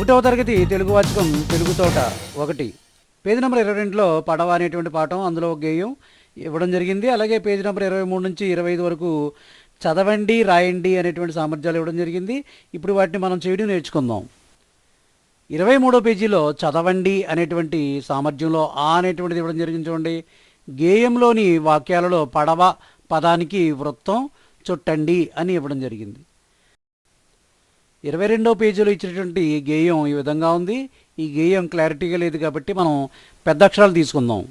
ఒకటవ తరగతి తెలుగు వాచకం తెలుగు తోట ఒకటి. పేజీ నెంబర్ ఇరవై రెండులో పడవ అనేటువంటి పాఠం అందులో ఒక గేయం ఇవ్వడం జరిగింది. అలాగే పేజీ నెంబర్ ఇరవై మూడు నుంచి ఇరవై ఐదు వరకు చదవండి రాయండి అనేటువంటి సామర్థ్యాలు ఇవ్వడం జరిగింది. ఇప్పుడు వాటిని మనం చేయడం నేర్చుకుందాం. ఇరవై మూడో పేజీలో చదవండి అనేటువంటి సామర్థ్యంలో ఆ అనేటువంటిది ఇవ్వడం జరిగింది చూడండి. గేయంలోని వాక్యాలలో పడవ పదానికి వృత్తం చుట్టండి అని ఇవ్వడం జరిగింది. ఇరవై రెండో పేజీలో ఇచ్చినటువంటి గేయం ఈ విధంగా ఉంది. ఈ గేయం క్లారిటీగా లేదు కాబట్టి మనం పెద్ద అక్షరాలు తీసుకుందాం.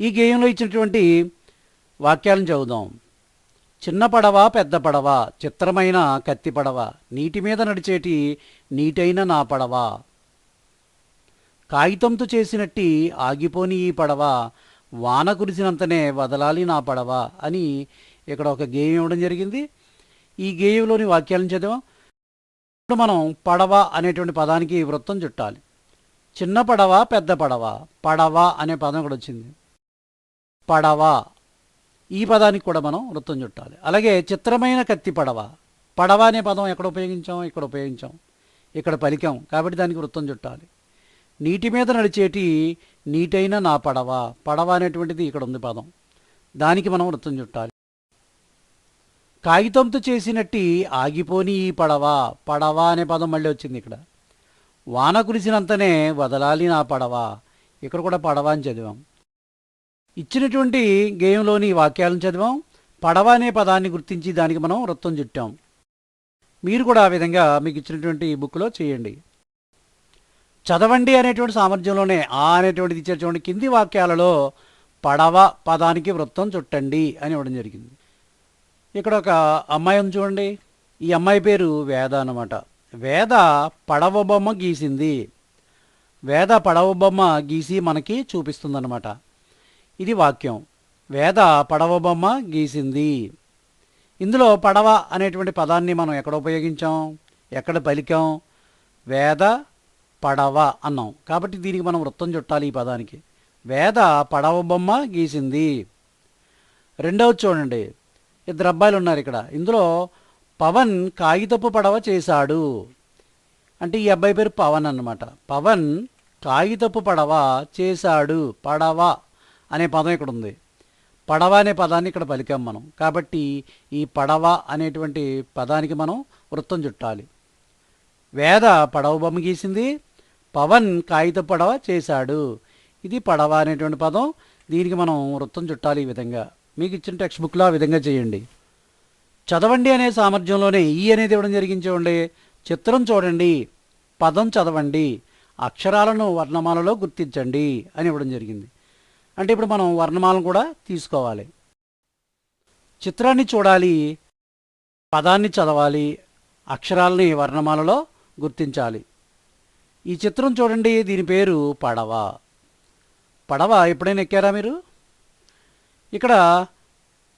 ఈ గేయంలో ఇచ్చినటువంటి వాక్యాలను చదువుదాం. చిన్న పడవ పెద్ద పడవ చిత్రమైన కత్తి పడవ నీటి మీద నడిచేటి నీటైన నా పడవ. కాగితంతో చేసినట్టి ఆగిపోని ఈ పడవ వాన కురిసినంతనే వదలాలి నా పడవ అని ఇక్కడ ఒక గేయం ఇవ్వడం జరిగింది. ఈ గేయంలోని వాక్యాలను చదివాం. ఇప్పుడు మనం పడవ అనేటువంటి పదానికి వృత్తం చుట్టాలి. చిన్న పడవ పెద్ద పడవ. పడవ అనే పదం కూడా వచ్చింది. పడవ. ఈ పదానికి కూడా మనం వృత్తం చుట్టాలి. అలాగే చిత్రమైన కత్తి పడవ. పడవ అనే పదం ఎక్కడ ఉపయోగించాం? ఇక్కడ ఉపయోగించాం. ఇక్కడ పలికాం. కాబట్టి దానికి వృత్తం చుట్టాలి. నీటి మీద నడిచేటి నీటైన నా పడవ. పడవ అనేటువంటిది ఇక్కడ ఉంది పదం. దానికి మనం వృత్తం చుట్టాలి. కాగితంతో చేసినట్టి ఆగిపోని ఈ పడవ పడవ అనే పదం మళ్ళీ వచ్చింది ఇక్కడ. వాన కురిసినంతనే వదలాలి నా పడవ. ఇక్కడ కూడా పడవ అని చదివాం. ఇచ్చినటువంటి గేయంలోని వాక్యాలను చదివాం. పడవ అనే పదాన్ని గుర్తించి దానికి మనం వృత్తం చుట్టాం. మీరు కూడా ఆ విధంగా మీకు ఇచ్చినటువంటి బుక్లో చేయండి. చదవండి అనేటువంటి సామర్థ్యంలోనే ఆ అనేటువంటిది ఇచ్చారు చూడండి కింది వాక్యాలలో పడవ పదానికి వృత్తం చుట్టండి అని ఇవ్వడం జరిగింది. ఇక్కడ ఒక అమ్మాయి ఉంది చూడండి. ఈ అమ్మాయి పేరు వేద అన్నమాట. వేద పడవ బొమ్మ గీసింది. వేద పడవ బొమ్మ గీసి మనకి చూపిస్తుందన్నమాట. ఇది వాక్యం. వేద పడవ బొమ్మ గీసింది. ఇందులో పడవ అనేటువంటి పదాన్ని మనం ఎక్కడ ఉపయోగించాం? ఎక్కడ పలికాం? వేద పడవ అన్నాం. కాబట్టి దీనికి మనం వృత్తం చుట్టాలి ఈ పదానికి. వేద పడవ బొమ్మ గీసింది. రెండవది చూడండి. ఇద్దరు అబ్బాయిలు ఉన్నారు ఇక్కడ. ఇందులో పవన్ కాగితపు పడవ చేశాడు. అంటే ఈ అబ్బాయి పేరు పవన్ అన్నమాట. పవన్ కాగితపు పడవ చేశాడు. పడవ అనే పదం ఇక్కడ ఉంది. పడవ అనే పదాన్ని ఇక్కడ పలికాం మనం. కాబట్టి ఈ పడవ అనేటువంటి పదానికి మనం వృత్తం చుట్టాలి. వేద పడవ బొమ్మ గీసింది. పవన్ కాగిత పడవ చేశాడు. ఇది పడవ అనేటువంటి పదం. దీనికి మనం వృత్తం చుట్టాలి ఈ విధంగా. మీకు ఇచ్చిన టెక్స్ట్ బుక్లో ఆ విధంగా చేయండి. చదవండి అనే సామర్థ్యంలోనే ఈ అనేది ఇవ్వడం జరిగింది చూడండి చిత్రం చూడండి. పదం చదవండి. అక్షరాలను వర్ణమాలలో గుర్తించండి అని ఇవ్వడం జరిగింది. అంటే ఇప్పుడు మనం వర్ణమాలను కూడా తీసుకోవాలి. చిత్రాన్ని చూడాలి. పదాన్ని చదవాలి. అక్షరాలని వర్ణమాలలో గుర్తించాలి. ఈ చిత్రం చూడండి. దీని పేరు పడవ. పడవ ఎప్పుడైనా ఎక్కారా మీరు? ఇక్కడ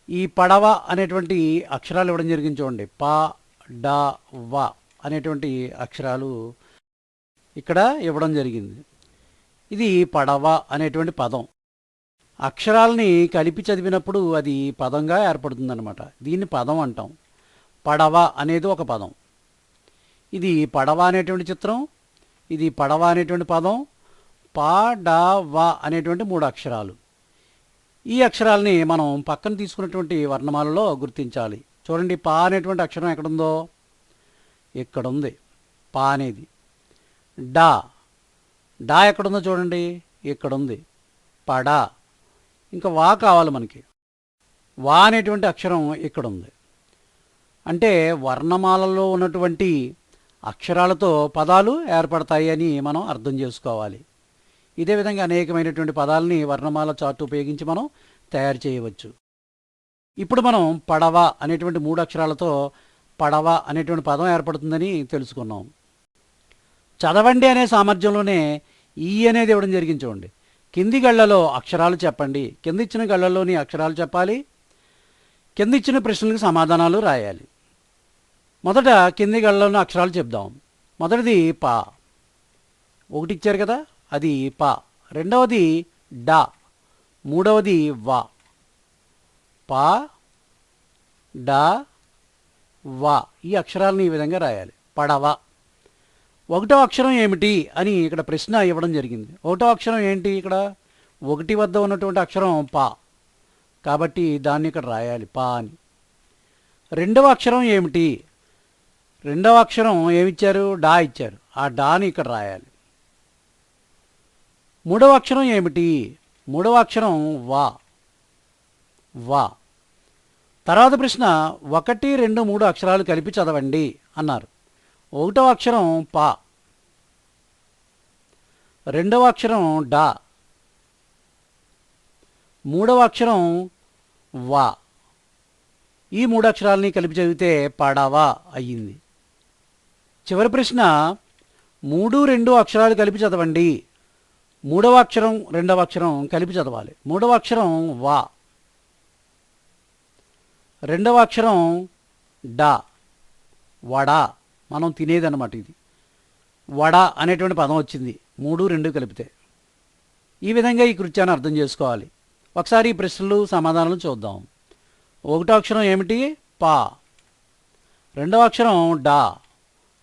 ఈ పడవ అనేటువంటి అక్షరాలు ఇవ్వడం జరిగింది చూడండి. ప డ వ అనేటువంటి అక్షరాలు ఇక్కడ ఇవ్వడం జరిగింది. ఇది పడవ అనేటువంటి పదం. అక్షరాలని కలిపి చదివినప్పుడు అది పదంగా ఏర్పడుతుందన్నమాట. దీన్ని పదం అంటాం. పడవ అనేది ఒక పదం. ఇది పడవ అనేటువంటి చిత్రం. ఇది పడవ అనేటువంటి పదం. పా వ అనేటువంటి మూడు అక్షరాలు. ఈ అక్షరాలని మనం పక్కన తీసుకున్నటువంటి వర్ణమాలలో గుర్తించాలి. చూడండి పా అనేటువంటి అక్షరం ఎక్కడుందో? ఇక్కడ ఉంది పా అనేది. డా. డా ఎక్కడుందో చూడండి? ఇక్కడ ఉంది పడా. ఇంకా వా కావాలి మనకి. వా అనేటువంటి అక్షరం ఇక్కడ ఉంది అంటే వర్ణమాలలో ఉన్నటువంటి అక్షరాలతో పదాలు ఏర్పడతాయి అని మనం అర్థం చేసుకోవాలి. ఇదే విధంగా అనేకమైనటువంటి పదాలని వర్ణమాల చార్ట్ ఉపయోగించి మనం తయారు చేయవచ్చు. ఇప్పుడు మనం పడవ అనేటువంటి మూడు అక్షరాలతో పడవ అనేటువంటి పదం ఏర్పడుతుందని తెలుసుకున్నాం. చదవండి అనే సామర్థ్యంలోనే ఈ అనేది ఇవ్వడం జరిగింది చూడండి. కింది గళ్ళలో అక్షరాలు చెప్పండి. కింద ఇచ్చిన గళ్ళలోని అక్షరాలు చెప్పాలి. కింద ఇచ్చిన ప్రశ్నలకు సమాధానాలు రాయాలి. మొదట కింది గళ్ళలోని అక్షరాలు చెప్దాం. మొదటిది పా. ఒకటి ఇచ్చారు కదా? అది ప. రెండవది డా. మూడవది వ. ప డా వా. ఈ అక్షరాలను ఈ విధంగా రాయాలి. పడవ. ఒకటో అక్షరం ఏమిటి అని ఇక్కడ ప్రశ్న ఇవ్వడం జరిగింది. ఒకటో అక్షరం ఏంటి ఇక్కడ? ఒకటి వద్ద ఉన్నటువంటి అక్షరం పా. కాబట్టి దాన్ని ఇక్కడ రాయాలి. పా అని. రెండవ అక్షరం ఏమిటి? రెండవ అక్షరం ఏమిచ్చారు? డా ఇచ్చారు. ఆ డాని ఇక్కడ రాయాలి. మూడవ అక్షరం ఏమిటి? మూడవ అక్షరం వా. వా. తర్వాత ప్రశ్న ఒకటి రెండు మూడు అక్షరాలు కలిపి చదవండి అన్నారు. ఒకటవ అక్షరం పా. రెండవ అక్షరం డా. మూడవ అక్షరం వా. ఈ మూడు అక్షరాలని కలిపి చదివితే పాడావా అయ్యింది. చివరి ప్రశ్న మూడు రెండు అక్షరాలు కలిపి చదవండి మూడవ అక్షరం రెండవ అక్షరం కలిపి చదవాలి. మూడవ అక్షరం వా. రెండవ అక్షరం డా. వడ. మనం తినేదన్నమాట ఇది. వడ అనేటువంటి పదం వచ్చింది. మూడు రెండు కలిపితే. ఈ విధంగా ఈ కృత్యాన్ని అర్థం చేసుకోవాలి. ఒకసారి ఈ ప్రశ్నలు సమాధానాలు చూద్దాం. ఒకటో అక్షరం ఏమిటి? పా. రెండవ అక్షరం డా.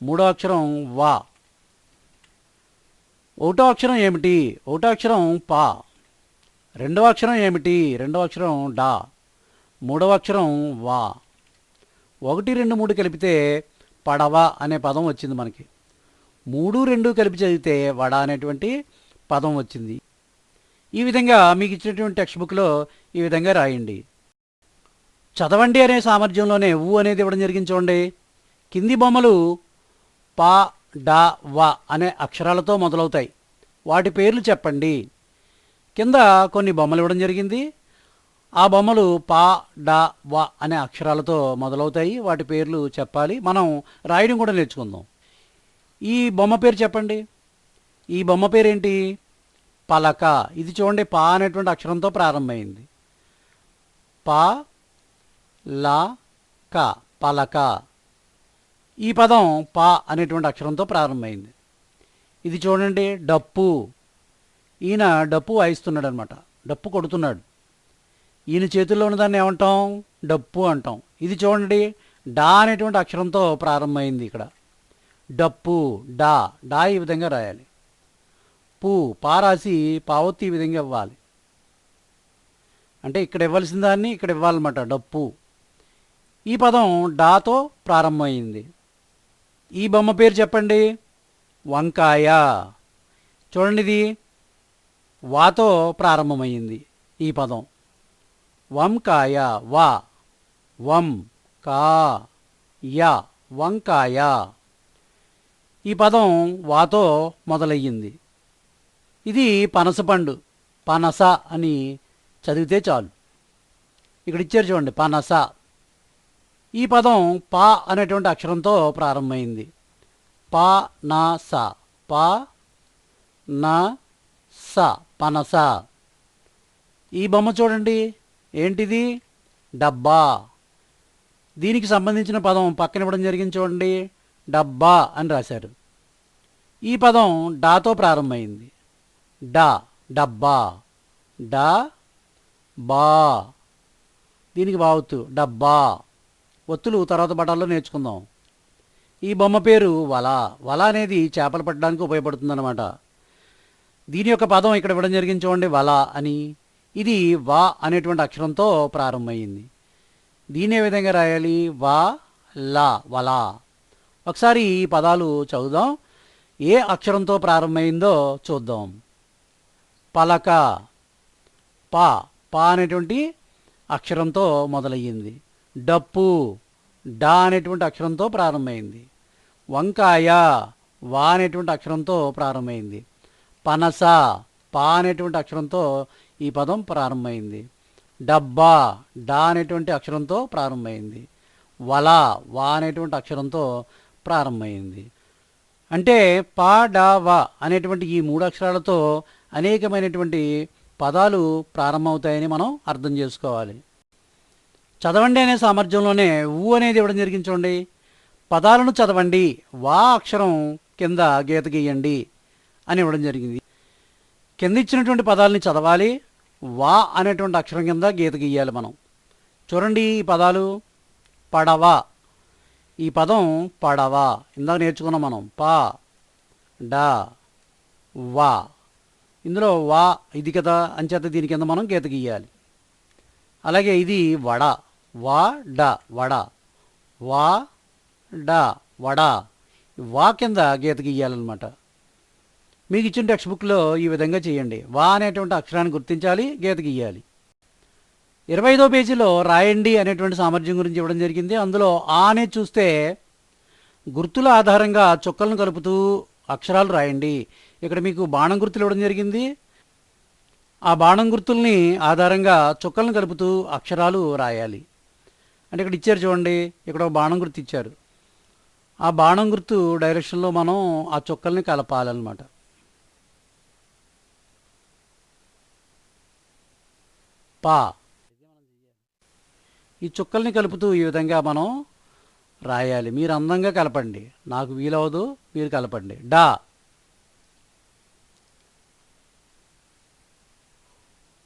మూడో అక్షరం వా. ఒకటో అక్షరం ఏమిటి? ఒకటో అక్షరం పా. రెండవ అక్షరం ఏమిటి? రెండవ అక్షరం డా. మూడవ అక్షరం వా. ఒకటి రెండు మూడు కలిపితే పడవ అనే పదం వచ్చింది మనకి. మూడు రెండు కలిపి చదివితే వడ అనేటువంటి పదం వచ్చింది. ఈ విధంగా మీకు ఇచ్చినటువంటి టెక్స్ట్ బుక్లో ఈ విధంగా రాయండి. చదవండి అనే సామర్థ్యంలోనే ఊ అనేది ఇవ్వడం జరిగింది చూడండి. కింది బొమ్మలు పా డా వ అనే అక్షరాలతో మొదలవుతాయి. వాటి పేర్లు చెప్పండి. కింద కొన్ని బొమ్మలు ఇవ్వడం జరిగింది. ఆ బొమ్మలు పా డా వ అనే అక్షరాలతో మొదలవుతాయి. వాటి పేర్లు చెప్పాలి. మనం రాయడం కూడా నేర్చుకుందాం. ఈ బొమ్మ పేరు చెప్పండి. ఈ బొమ్మ పేరేంటి? పలక. ఇది చూడండి పా అనేటువంటి అక్షరంతో ప్రారంభమైంది. పా లా క పలక. ఈ పదం పా అనేటువంటి అక్షరంతో ప్రారంభమైంది. ఇది చూడండి డప్పు. ఈయన డప్పు వాయిస్తున్నాడు అనమాట డప్పు కొడుతున్నాడు. ఈయన చేతుల్లో ఉన్నదాన్ని ఏమంటాం? డప్పు అంటాం. ఇది చూడండి డా అనేటువంటి అక్షరంతో ప్రారంభమైంది ఇక్కడ. డప్పు డా. డా ఈ విధంగా రాయాలి. పు పా రాసి పావొత్తి ఈ విధంగా ఇవ్వాలి. అంటే ఇక్కడ ఇవ్వాల్సిన దాన్ని ఇక్కడ ఇవ్వాలన్నమాట డప్పు. ఈ పదం డాతో ప్రారంభమైంది. ఈ బొమ్మ పేరు చెప్పండి? వంకాయ. చూడండి ఇది వాతో ప్రారంభమైంది ఈ పదం. వంకాయ వా. వం కా యా వంకాయ. ఈ పదం వాతో మొదలయ్యింది. ఇది పనసపండు పనస అని చదివితే చాలు. ఇక్కడ ఇచ్చారు చూడండి పనస. ఈ పదం పా అనేటువంటి అక్షరంతో ప్రారంభమైంది. పా నా స. పా నా స. పనస. ఈ బొమ్మ చూడండి. ఏంటిది? డబ్బా. దీనికి సంబంధించిన పదం పక్కన ఇవ్వడం జరిగింది చూడండి. డబ్బా అని రాశారు. ఈ పదం డాతో ప్రారంభమైంది. డా డబ్బా. డా బా. దీనికి బావత్తు. డబ్బా. ఒత్తులు తర్వాత బటాల్లో నేర్చుకుందాం. ఈ బొమ్మ పేరు వల. వల అనేది చేపలు పట్టడానికి ఉపయోగపడుతుందన్నమాట. దీని యొక్క పదం ఇక్కడ ఇవ్వడం జరిగింది చూడండి వల అని. ఇది వా అనేటువంటి అక్షరంతో ప్రారంభమైంది. దీని ఏ విధంగా రాయాలి? వా లా వల. ఒకసారి ఈ పదాలు చదువుదాం. ఏ అక్షరంతో ప్రారంభమైందో చూద్దాం. పలక. పా. పా అనేటువంటి అక్షరంతో మొదలయ్యింది. డప్పు డా అనేటువంటి అక్షరంతో ప్రారంభమైంది. వంకాయ వా అనేటువంటి అక్షరంతో ప్రారంభమైంది. పనస పా అనేటువంటి అక్షరంతో ఈ పదం ప్రారంభమైంది. డబ్బా డా అనేటువంటి అక్షరంతో ప్రారంభమైంది. వల వా అనేటువంటి అక్షరంతో ప్రారంభమైంది. అంటే పా డా వా అనేటువంటి ఈ మూడు అక్షరాలతో అనేకమైనటువంటి పదాలు ప్రారంభమవుతాయని మనం అర్థం చేసుకోవాలి. చదవండి అనే సామర్థ్యంలోనే ఊ అనేది ఇవ్వడం జరిగింది చూడండి. పదాలను చదవండి వా అక్షరం కింద గీత గీయండి అని ఇవ్వడం జరిగింది. కింద ఇచ్చినటువంటి పదాలని చదవాలి వా అనేటువంటి అక్షరం కింద గీత గీయాలి మనం. చూడండి ఈ పదాలు పడవ. ఈ పదం పడవ. ఇందాక నేర్చుకున్నాం మనం. పా డా వా. ఇందులో వా ఇది కదా అంచేత దీని కింద మనం గీత గీయాలి. అలాగే ఇది వడ. వా డ వడ. వా డ వడ. వా కింద గీత గీయాలన్నమాట. మీకు ఇచ్చిన టెక్స్ట్ బుక్లో ఈ విధంగా చేయండి. వా అనేటువంటి అక్షరాన్ని గుర్తించాలి గీత గీయాలి. ఇరవై ఐదో పేజీలో రాయండి అనేటువంటి సామర్థ్యం గురించి ఇవ్వడం జరిగింది. అందులో ఆ అనే చూస్తే గుర్తుల ఆధారంగా చుక్కలను కలుపుతూ అక్షరాలు రాయండి. ఇక్కడ మీకు బాణం గుర్తులు ఇవ్వడం జరిగింది. ఆ బాణం గుర్తుల్ని ఆధారంగా చుక్కలను కలుపుతూ అక్షరాలు రాయాలి. అంటే ఇక్కడ ఇచ్చారు చూడండి ఇక్కడ ఒక బాణం గుర్తు ఇచ్చారు. ఆ బాణం గుర్తు డైరెక్షన్లో మనం ఆ చుక్కల్ని కలపాలన్నమాట. పా. ఈ చుక్కల్ని కలుపుతూ ఈ విధంగా మనం రాయాలి. మీరు అందంగా కలపండి. నాకు వీలవదు మీరు కలపండి. డా.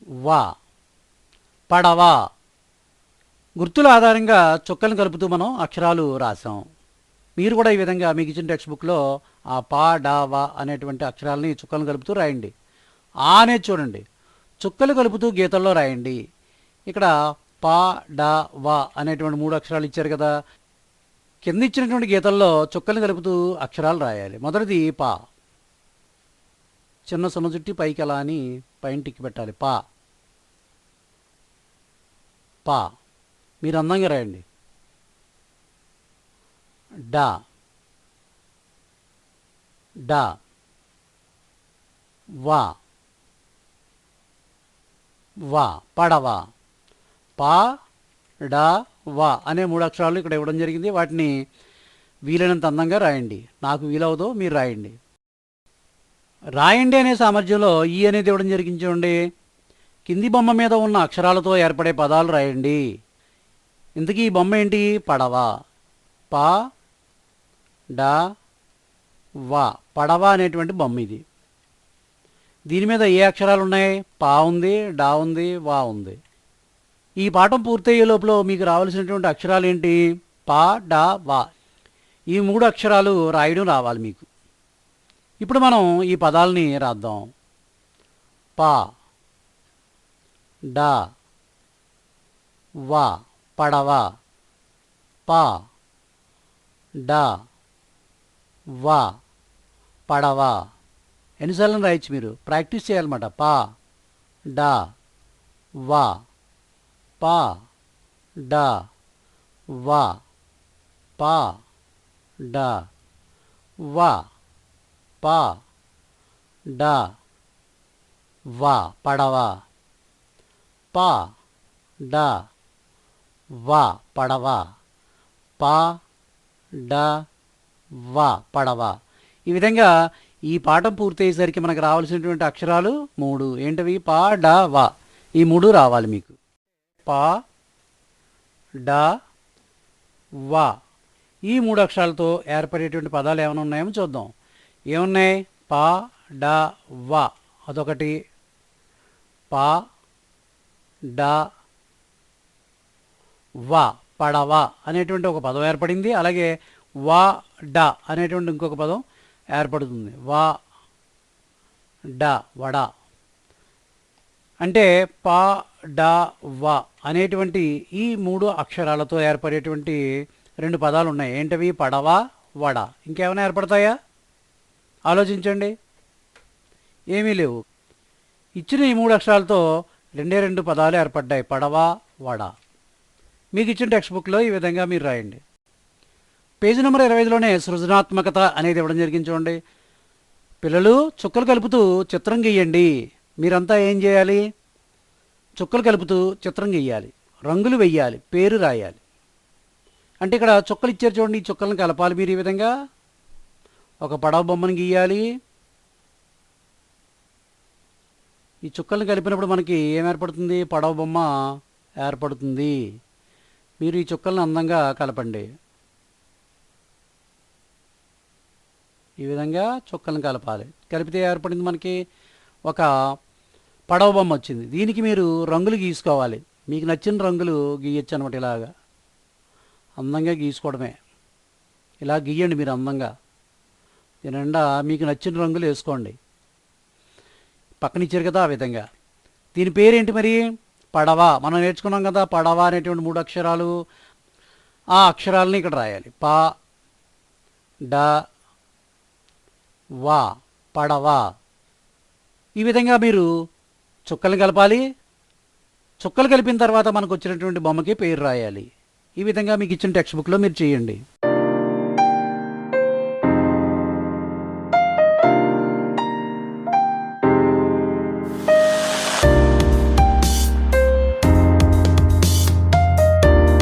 వా. పడవా. గుర్తుల ఆధారంగా చుక్కలను కలుపుతూ మనం అక్షరాలు రాసాం మీరు కూడా ఈ విధంగా మీకు ఇచ్చిన టెక్స్ట్ బుక్లో ఆ పా డా వా అనేటువంటి అక్షరాలని చుక్కలను కలుపుతూ రాయండి. ఆ అనేది చూడండి. చుక్కలు కలుపుతూ గీతల్లో రాయండి. ఇక్కడ పా డా వా అనేటువంటి మూడు అక్షరాలు ఇచ్చారు కదా. కింద ఇచ్చినటువంటి గీతల్లో చుక్కలు కలుపుతూ అక్షరాలు రాయాలి. మొదటిది పా. చిన్న సొన చుట్టి పైకి అలా అని పైన టిక్కి పెట్టాలి. పా. పా. మీరు అందంగా రాయండి. డా. డా. వా. వా. పడవా. పా. డా. వా అనే మూడు అక్షరాలు ఇక్కడ ఇవ్వడం జరిగింది. వాటిని వీలైనంత అందంగా రాయండి. నాకు వీలవుదో మీరు రాయండి. రాయండి అనే సామర్థ్యంలో ఈ అనేది ఇవ్వడం జరిగింది చూడండి. కింది బొమ్మ మీద ఉన్న అక్షరాలతో ఏర్పడే పదాలు రాయండి. ఇంతకీ ఈ బొమ్మ ఏంటి? పడవ. పా డా వా. పడవ అనేటువంటి బొమ్మ ఇది. దీని మీద ఏ అక్షరాలు ఉన్నాయి? పా ఉంది డా ఉంది వా ఉంది. ఈ పాఠం పూర్తయ్యే లోపల మీకు రావాల్సినటువంటి అక్షరాలు ఏంటి? పా డా వా. ఈ మూడు అక్షరాలు రాయడం రావాలి మీకు. ఇప్పుడు మనం ఈ పదాలని రాద్దాం. పా డా వా. పడవ. ప. డ. వ. పడవ. ఎన్నిసార్లు రాయొచ్చు మీరు? ప్రాక్టీస్ చేయాలన్నమాట. ప. డ. వ. ప. డ. వ. ప. డ. వ. ప. డ. వ. పడవ. ప. డ. వా పడవ. ప డా వా పడవ. ఈ విధంగా ఈ పాఠం పూర్తయ్యేసరికి మనకు రావాల్సినటువంటి అక్షరాలు మూడు. ఏంటవి? పా డ వా. ఈ మూడు రావాలి మీకు. పా డ వా. ఈ మూడు అక్షరాలతో ఏర్పడేటువంటి పదాలు ఏమైనా ఉన్నాయేమో చూద్దాం. ఏమున్నాయి? పా డ వా. అదొకటి. పా డా వా పడవ అనేటువంటి ఒక పదం ఏర్పడింది. అలాగే వా డ అనేటువంటి ఇంకొక పదం ఏర్పడుతుంది. వా డ వడ. అంటే పా డ వా అనేటువంటి ఈ మూడు అక్షరాలతో ఏర్పడేటువంటి రెండు పదాలు ఉన్నాయి. ఏంటవి? పడవ వడ. ఇంకేమైనా ఏర్పడతాయా? ఆలోచించండి. ఏమీ లేవు. ఇచ్చిన ఈ మూడు అక్షరాలతో రెండే రెండు పదాలు ఏర్పడ్డాయి. పడవ వడ. మీకు ఇచ్చిన టెక్స్ట్ బుక్లో ఈ విధంగా మీరు రాయండి. పేజీ నెంబర్ ఇరవై ఐదులోనే సృజనాత్మకత అనేది ఇవ్వడం జరిగింది చూడండి. పిల్లలు చుక్కలు కలుపుతూ చిత్రం గీయండి. మీరంతా ఏం చేయాలి? చుక్కలు కలుపుతూ చిత్రం గీయాలి. రంగులు వెయ్యాలి. పేరు రాయాలి. అంటే ఇక్కడ చుక్కలు ఇచ్చారు చూడండి. ఈ చుక్కలను కలపాలి మీరు ఈ విధంగా. ఒక పడవ బొమ్మను గీయాలి. ఈ చుక్కలను కలిపినప్పుడు మనకి ఏం ఏర్పడుతుంది? పడవ బొమ్మ ఏర్పడుతుంది. మీరు ఈ చుక్కలను అందంగా కలపండి. ఈ విధంగా చుక్కలను కలపాలి. కలిపితే ఏర్పడింది మనకి ఒక పడవ బొమ్మ వచ్చింది. దీనికి మీరు రంగులు గీసుకోవాలి. మీకు నచ్చిన రంగులు గీయచ్చు అనమాట ఇలాగా. అందంగా గీసుకోవడమే. ఇలా గీయండి మీరు అందంగా. దీని నిండా మీకు నచ్చిన రంగులు వేసుకోండి. పక్కనిచ్చారు కదా ఆ విధంగా. దీని పేరేంటి మరి? పడవ. మనం నేర్చుకున్నాం కదా పడవ అనేటువంటి మూడు అక్షరాలు. ఆ అక్షరాలని ఇక్కడ రాయాలి. ప డ వా పడవ. ఈ విధంగా మీరు చుక్కలు కలపాలి. చుక్కలు కలిపిన తర్వాత మనకు వచ్చినటువంటి బొమ్మకి పేరు రాయాలి. ఈ విధంగా మీకు ఇచ్చిన టెక్స్ట్ బుక్లో మీరు చేయండి.